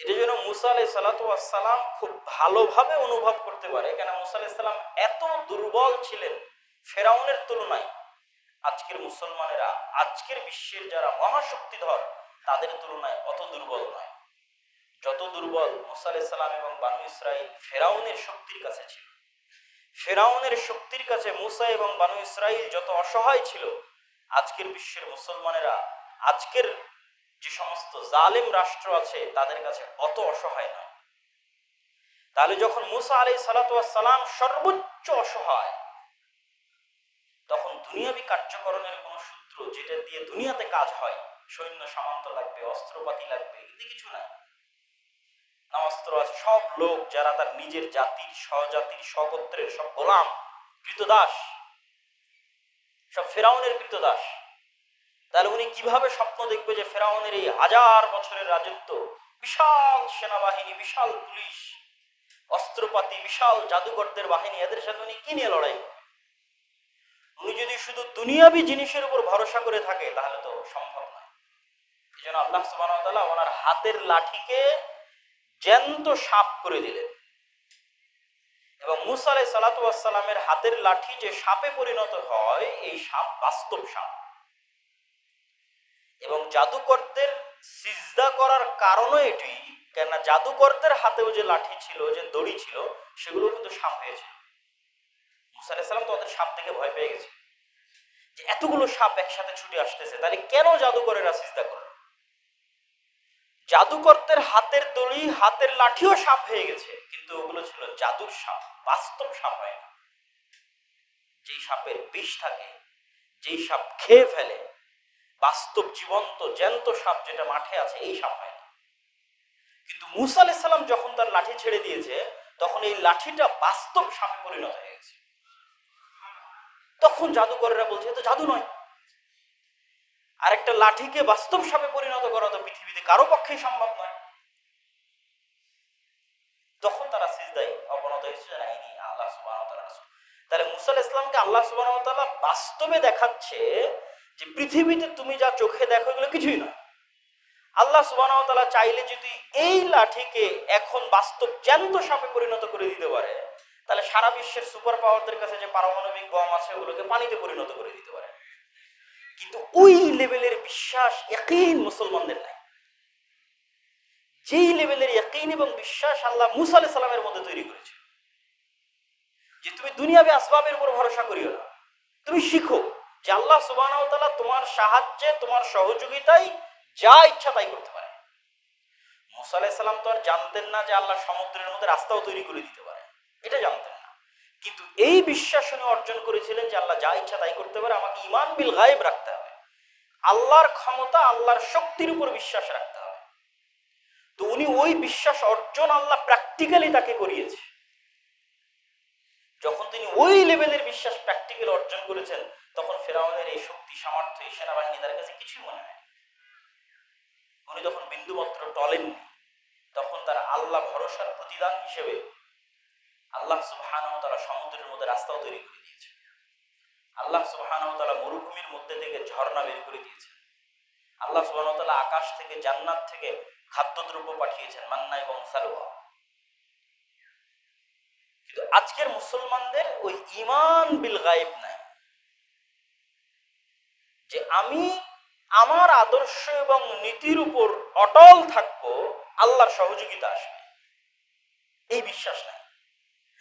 এটা যেন মুসা আলাই সালাতাম খুব ভালোভাবে অনুভব করতে পারে কেন মুসা আলাই সাল্লাম এত দুর্বল ছিলেন ফেরাউনের তুলনায়। আজকের মুসলমানেরা, আজকের বিশ্বের যারা মহাশক্তিধর, তাদের তুলনায় অত দুর্বল নয়। যত দুর্বল মুসা আলাই সাল্লাম এবং বানু ইসরাইল ফেরাউনের শক্তির কাছে ছিল। ফেরাউনের শক্তির কাছে মুসা এবং বানু ইসরাইল যত অসহায় ছিল, আজকের বিশ্বের মুসলমানেরা আজকের যে সমস্ত জালেম রাষ্ট্র আছে, তাদের কাছে অত অসহায় নয় তাহলে যখন মুসা আলাই সালাতাম সর্বোচ্চ অসহায়, তখন দুনিয়াবি কার্যকরণের কোন সূত্র যেটা দিয়ে দুনিয়াতে কাজ হয়, সৈন্য সামন্ত লাগবে, অস্ত্রপাতি লাগবে, এতে কিছু না না অস্ত্র আছে সব লোক যারা তার নিজের জাতির, স্বজাতির, স্বগোত্রের, সব গোলাম, কৃতদাস, সব ফেরাউনের কৃতদাস। তাহলে উনি কীভাবে স্বপ্ন দেখবে যে ফেরাউনের এই হাজার বছরের রাজত্ব? বিশাল সেনাবাহিনী, বিশাল পুলিশ, অস্ত্রপাতি, বিশাল জাদুকরদের বাহিনী, এদের সাথে উনি কি নিয়ে লড়াই উনি যদি শুধু দুনিয়াবি জিনিসের উপর ভরসা করে থাকে, তাহলে তো সম্ভব নয়। এই জন্য আল্লাহ সুবাহ ওনার হাতের লাঠিকে জ্যান্ত সাপ করে দিলেন। এবং মুসা আলাই সালাতামের হাতের লাঠি যে সাপে পরিণত হয়, এই সাপ বাস্তব সাপ। এবং জাদুকরদের সিজদা করার কারণও এটি, কেননা জাদুকরদের হাতেও যে লাঠি ছিল, যে দড়ি ছিল সেগুলো কিন্তু সাপ হয়েছিল। মুসা আলাইসাল্লাম তো ওদের সাপ থেকে ভয় পেয়ে গেছে। যে এতগুলো সাপ একসাথে ছুটে আসতেছে, তাহলে কেন জাদুকরেরা সিজদা করল? জাদুকরদের হাতের দড়ি, হাতের লাঠিও সাপ হয়ে গেছে, কিন্তু ওগুলো ছিল জাদুর সাপ, বাস্তব সাপ হয় না। যেই সাপের বিষ থাকে, যেই সাপ খেয়ে ফেলে বাস্তব জীবন্ত, জ্যান্ত সাপ যেটা মাঠে আছে, এই সাপ হয় কিন্তু মুসা আলাইসাল্লাম যখন তার লাঠি ছেড়ে দিয়েছে, তখন এই লাঠিটা বাস্তব সাপে পরিণত হয়ে গেছে। তখন জাদুকরেরা বলছে তো জাদু নয়। আর একটা লাঠিকে বাস্তব সাপে পরিণত করা তো পৃথিবীতে কারও পক্ষেই সম্ভব নয়। তখন তারা সিজদায় অবনত হয়েছে না ইনি আল্লাহ সুবাহ তাহলে মুসাল ইসলামকে আল্লাহ সুবাহ বাস্তবে দেখাচ্ছে যে পৃথিবীতে তুমি যা চোখে দেখো এগুলো কিছুই নয়। আল্লাহ সুবাহ চাইলে যদি এই লাঠিকে এখন বাস্তব জ্যান্ত সাপে পরিণত করে দিতে পারে, তাহলে সারা বিশ্বের সুপার পাওয়ারদের কাছে যে পারমাণবিক বম আছে ওগুলোকে পানিতে পরিণত করে দিতে পারে। কিন্তু ওই লেভেলের বিশ্বাস একই মুসলমানদের নাই। যেই লেভেলের একই এবং বিশ্বাস আল্লাহ মুসা আলাহ সাল্লামের মধ্যে তৈরি করেছে। যে তুমি দুনিয়াবে আসবাবের উপর ভরসা করিও না। তুমি শিখো। যে আল্লাহ সুবাহ তোমার সাহায্যে, তোমার সহযোগিতায় যা ইচ্ছা তাই করতে পারে। মুসা আলাহিসাল্লাম তো আর জানতেন না যে আল্লাহ সমুদ্রের মধ্যে রাস্তাও তৈরি করে দিতে পারে। এটা জানতেন না। কিন্তু এই বিশ্বাস উনি অর্জন করেছিলেন যে আল্লাহ যা ইচ্ছা তাই করতে পারে, আমাকে ইমান বিল গায়েব রাখতে হবে। আল্লাহর ক্ষমতা, আল্লাহর শক্তির উপর বিশ্বাস রাখতে হবে। তো উনি ওই বিশ্বাস অর্জন আল্লাহ প্র্যাকটিক্যালি তাকে করিয়েছে। যখন তিনি ওই লেভেলের বিশ্বাস প্র্যাকটিক্যাল অর্জন করেছেন তখন ফেরাউনের এই শক্তি, সামর্থ্য, এই সেনাবাহিনী তার কাছে কিছুই মনে হয় উনি তখন বিন্দুমাত্র টলেননি, তখন তারা আল্লাহ ভরসার প্রতিদান হিসেবে আল্লাহ সুবহান তারা সমুদ্রের মধ্যে রাস্তাও তৈরি করে দিয়েছে আল্লাহ সুবহান তারা মরুভূমির মধ্যে থেকে ঝর্ণা বের করে দিয়েছেন। আল্লাহ সুবহান তালা আকাশ থেকে জান্নাত থেকে খাদ্যদ্রব্য পাঠিয়েছেন, মান্না এবং সালোয়া। কিন্তু আজকের মুসলমানদের ওই ইমান বিল গায়েব নাই। যে আমি আমার আদর্শ এবং নীতির উপর অটল থাকব, আল্লাহর সহযোগিতা আসবে। এই বিশ্বাস নাই।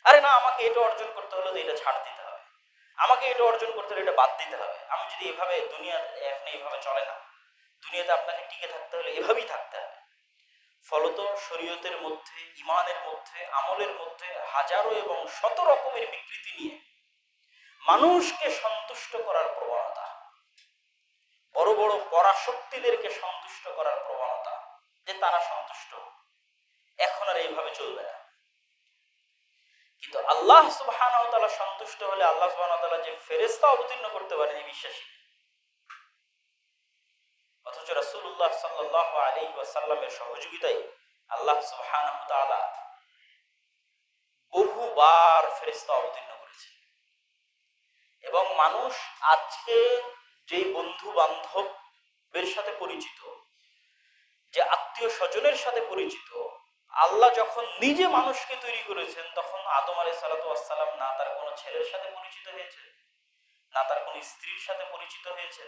আরে না, আমাকে এটা অর্জন করতে হলে তো এটা ছাড় দিতে হবে। আমাকে এটা অর্জন করতে হলে এটা বাদ দিতে হবে। আমি যদি এভাবে দুনিয়া এখন এইভাবে চলে না, দুনিয়াতে আপনাকে টিকে থাকতে হলে এভাবেই থাকতে হবে। ফলত শরীয়তের মধ্যে, ইমানের মধ্যে, আমলের মধ্যে হাজারো এবং শত রকমের বিকৃতি নিয়ে মানুষকে সন্তুষ্ট করার প্রবণতা বড় বড় পরাশক্তিদেরকে সন্তুষ্ট করার প্রবণতা যে তারা সন্তুষ্ট। এখন আর এইভাবে চলবে না। কিন্তু আল্লাহ সুবাহ সন্তুষ্ট হলে আল্লাহ সুবাহ যে ফেরেস্তা অবতীর্ণ করতে পারেন বিশ্বাসী। অথচ সাল্লাহ আলী ওয়াসাল্লামের সহযোগিতায় আল্লাহ বহুবার ফেরিস্তা অবতীর্ণ করেছে এবং মানুষ আজকে যেই বন্ধু বান্ধবের সাথে পরিচিত, যে আত্মীয় স্বজনের সাথে পরিচিত, আল্লাহ যখন নিজে মানুষকে তৈরি করেছেন, তখন আদম আলাই সালাতাম না তার কোনো ছেলের সাথে পরিচিত হয়েছে না তার কোনো স্ত্রীর সাথে পরিচিত হয়েছে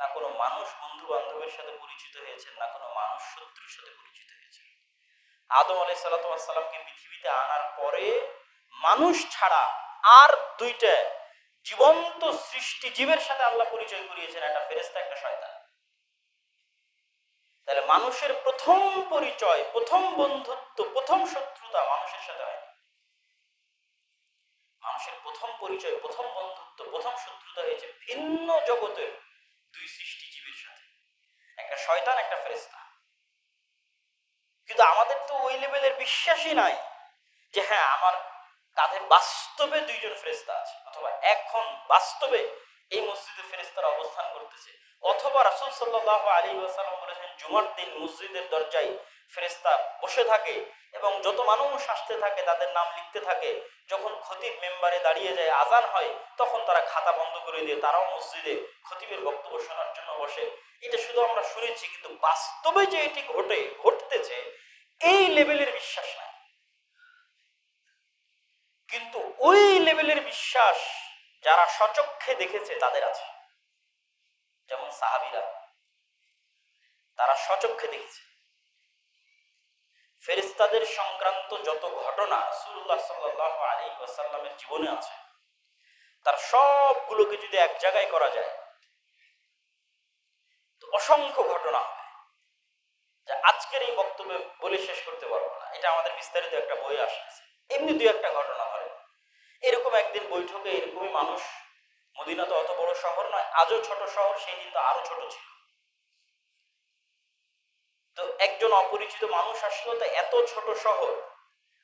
না কোনো মানুষ বন্ধু বান্ধবের সাথে পরিচিত হয়েছে না কোনো মানুষ শত্রুর সাথে পরিচিত হয়েছে আদম আলাই সালাতামকে পৃথিবীতে আনার পরে মানুষ ছাড়া আর দুইটা জীবন্ত সৃষ্টি জীবের সাথে আল্লাহ পরিচয় করিয়েছেন একটা ফেরেস্তা একটা শয়তান। তাহলে মানুষের প্রথম পরিচয়, প্রথম বন্ধুত্ব, প্রথম শত্রুতা মানুষের সাথে হয় মানুষের প্রথম পরিচয়, প্রথম বন্ধুত্ব, প্রথম শত্রুতা হয়েছে ভিন্ন জগতের দুই সৃষ্টি জীবের সাথে। একটা শয়তান, একটা ফেরেস্তা কিন্তু আমাদের তো ওই লেভেলের বিশ্বাসই নাই যে হ্যাঁ আমার কাঁধে বাস্তবে দুইজন ফেরেস্তা আছে। অথবা এখন বাস্তবে এই মসজিদে ফেরেস্তারা অবস্থান করতেছে। অথবা রাসুল সাল্লাহ আলী ওয়াসাল্লাম বলেছেন, জুমার দিন মসজিদের দরজায় ফেরেস্তা বসে থাকে এবং যত মানুষ আসতে থাকে, তাদের নাম লিখতে থাকে। যখন খতিব মেম্বারে দাঁড়িয়ে যায় আজান হয়, তখন তারা খাতা বন্ধ করে দিয়ে তারাও মসজিদে খতিবের বক্তব্য শোনার জন্য বসে। এটা শুধু আমরা শুনেছি, কিন্তু বাস্তবে যে এটি ঘটে, ঘটতেছে, এই লেভেলের বিশ্বাস নাই। কিন্তু ওই লেভেলের বিশ্বাস যারা সচক্ষে দেখেছে, তাদের আছে। যেমন সাহাবিরা, তারা সচক্ষে দেখেছে। ফেরিস্তাদের সংক্রান্ত যত ঘটনা রাসূলুল্লাহ সাল্লাল্লাহু আলাইহি ওয়াসাল্লামের জীবনে আছে, তার সবগুলোকে যদি এক জায়গায় করা যায়, তো অসংখ্য ঘটনা হবে। যা আজকের এই বক্তব্যে বলে শেষ করতে পারব না। এটা আমাদের বিস্তারিত একটা বই আসতেছে এমনি দু একটা ঘটনা এরকম একদিন বৈঠকে এরকমই মানুষ মদিনা তো অত বড় শহর নয়, আজও ছোট শহর, সেই দিন তো আরও ছোট ছিল। তো একজন অপরিচিত মানুষ আসলো, তো এত ছোট শহর,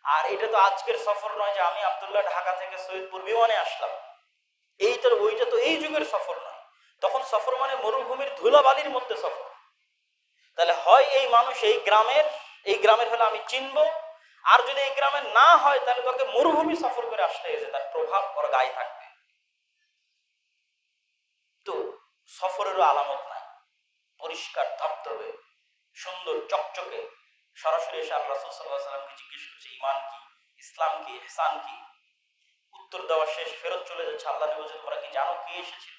আর এটা তো আজকের সফর নয় যে আমি আবদুল্লাহ ঢাকা থেকে সৈয়দপুর বিমানে আসলাম। এইটা ওইটা তো এই যুগের সফর নয়। তখন সফর মানে মরুভূমির ধুলাবালির মধ্যে সফর। তাহলে হয় এই মানুষ এই গ্রামের এই গ্রামের হলে আমি চিনব আর যদি এই গ্রামের না হয়, তাহলে তোকে মরুভূমি সফর করে আসতে হয়েছে, তার প্রভাব ওর গায়ে থাকবে। তো সফরেরও আলামত নাই। পরিষ্কার ধবধবে, সুন্দর চকচকে। সরাসরি এসে আল্লাহ সাল্লামকে জিজ্ঞেস করছে, ইমান কি? ইসলাম কি? এহসান কি? উত্তর দেওয়া শেষ, ফেরত চলে যাচ্ছে। আল্লাহ নবী তোমরা কি জানো কে এসেছিল?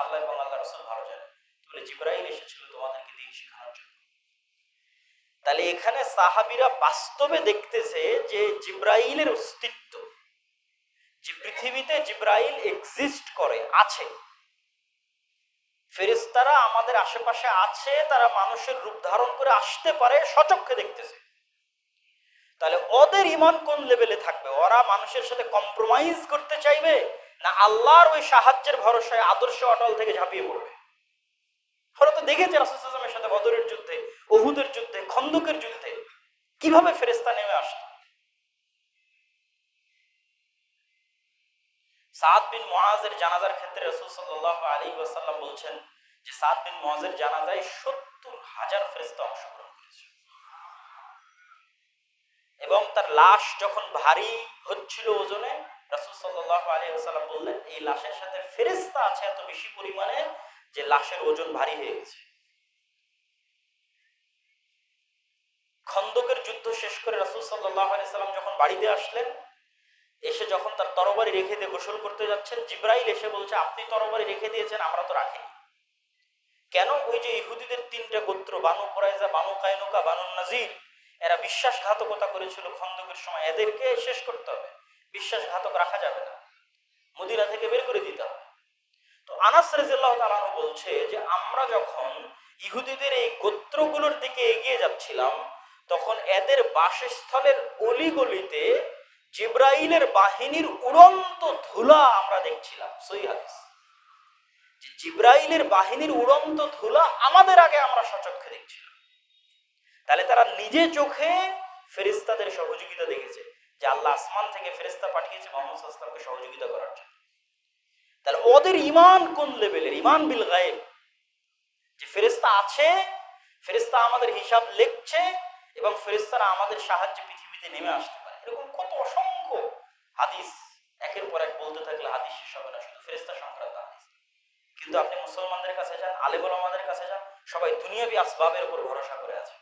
আল্লাহ এবং আল্লাহ রসুল ভালো জানে তুমি জিব্রাইল এসেছিল তোমাদেরকে দিন শেখানোর জন্য তাহলে এখানে সাহাবিরা বাস্তবে দেখতেছে যে জিব্রাইলের অস্তিত্ব। যে পৃথিবীতে জিব্রাইল এক্সিস্ট করে, আছে। ফেরেস্তারা আমাদের আশেপাশে আছে, তারা মানুষের রূপ ধারণ করে আসতে পারে সচক্ষে দেখতেছে। তাহলে ওদের ইমান কোন লেভেলে থাকবে? ওরা মানুষের সাথে কম্প্রোমাইজ করতে চাইবে, না আল্লাহর ওই সাহায্যের ভরসায় আদর্শ অটল থেকে ঝাঁপিয়ে পড়বে? ওরা তো দেখেছে রাসুলের সাথে বদরের যুদ্ধে। ওহুদের যুদ্ধে, খন্দকের যুদ্ধে কীভাবে ফেরেস্তা নেমে আসত সাদ বিন মুআজের জানাজার ক্ষেত্রে রাসূল সাল্লাল্লাহু আলাইহি ওয়াসাল্লাম বলছেন যে সাদ বিন মুআজের জানাজায় 70 হাজার ফেরেশতা অংশগ্রহণ করেছে। এবং তার লাশ যখন ভারী হচ্ছিল ওজনে, রাসূল সাল্লাল্লাহু আলাইহি ওয়াসাল্লাম বললেন, এই লাশের সাথে ফেরেশতা আছে এত বেশি পরিমাণে যে লাশের ওজন ভারী হয়ে গেছে। খন্দকের যুদ্ধ শেষ করে রাসূল সাল্লাম যখন বাড়িতে আসলেন, এসে যখন তার তরবারি রেখে দিয়ে গোসল করতে যাচ্ছেন, জিব্রাইল এসে বলছে, আপনি তরবারি রেখে দিয়েছেন, আমরা তো রাখিনি। কেন ওই যে ইহুদিদের তিনটা গোত্র, Banu Qurayza Banu Qaynuqa, Banu Nadir, এরা বিশ্বাসঘাতকতা করেছিল খন্দকের সময়। এদেরকে শেষ করতে হবে। বিশ্বাসঘাতক রাখা যাবে না। মদিনা থেকে বের করে দিতে হবে। তো আনাস রাজিয়াল্লাহু তাআলা বলছে যে, আমরা যখন ইহুদিদের এই গোত্রগুলোর দিকে এগিয়ে যাচ্ছিলাম তখন এদের বাসস্থলের অলিগলিতে জিব্রাইলের বাহিনীর উড়ন্ত ধুলা আমরা দেখছিলাম, সই হাদিস। জিব্রাইলের বাহিনীর উড়ন্ত ধুলা আমাদের আগে আমরা সচক্ষে দেখছিলাম। তাহলে তারা নিজে চোখে ফেরিস্তাদের সহযোগিতা দেখেছে, যে আল্লাহ আসমান থেকে ফেরিস্তা পাঠিয়েছে মোহাম্মদ সহযোগিতা করার জন্য। তাহলে ওদের ইমান কোন লেভেলের? ইমান বিল গায়েব। যে ফেরিস্তা আছে ফেরিস্তা আমাদের হিসাব লিখছে এবং ফেরেস্তারা আমাদের সাহায্যে পৃথিবীতে নেমে আসতে পারে। এরকম কত অসংখ্য হাদিস, একের পর এক বলতে থাকলে হাদিস শেষ হবে না, শুধু ফেরেস্তা সংক্রান্ত হাদিস। কিন্তু আপনি মুসলমানদের কাছে যান আলেবল আমাদের কাছে যান, সবাই দুনিয়াবি আসবাবের উপর ভরসা করে আছে।